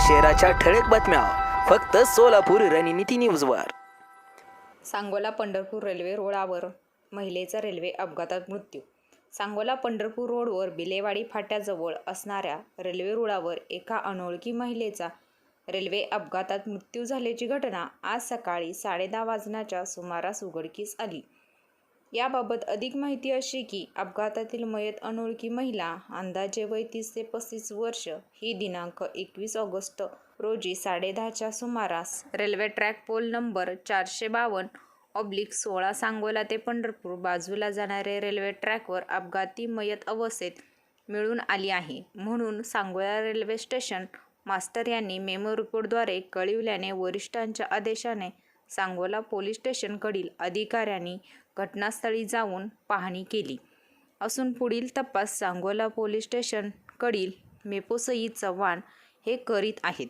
शहराच्या ठळक बातम्या फक्त सोलापूर रणनीती न्यूजवर. सांगोला पंढरपूर रेल्वे रोडावर महिलेचा रेल्वे अपघातात मृत्यू. सांगोला पंढरपूर रोडवर बिलेवाडी फाट्याजवळ असणाऱ्या रेल्वे रुळावर एका अनोळखी महिलेचा रेल्वे अपघातात मृत्यू झाल्याची घटना आज सकाळी साडेदहा वाजण्याच्या सुमारास उघडकीस आली. याबाबत अधिक माहिती अशी की अपघातातील मयत अनोळखी महिला अंदाजे वय तीस ते पस्तीस वर्ष ही दिनांक एकवीस ऑगस्ट रोजी साडेदहाच्या सुमारास रेल्वे ट्रॅक पोल नंबर चारशे बावन्न ऑब्लिक सोळा सांगोला ते पंढरपूर बाजूला जाणारे रेल्वे ट्रॅकवर अपघाती मयत अवस्थेत मिळून आली आहे. म्हणून सांगोला रेल्वे स्टेशन मास्टर यांनी मेमो रिपोर्टद्वारे कळविल्याने वरिष्ठांच्या आदेशाने सांगोला पोलीस स्टेशनकडील अधिकाऱ्यांनी घटनास्थळी जाऊन पाहणी केली. असून पुढील तपास सांगोला पोलीस स्टेशनकडील मेपोसई चव्हाण हे करीत आहेत.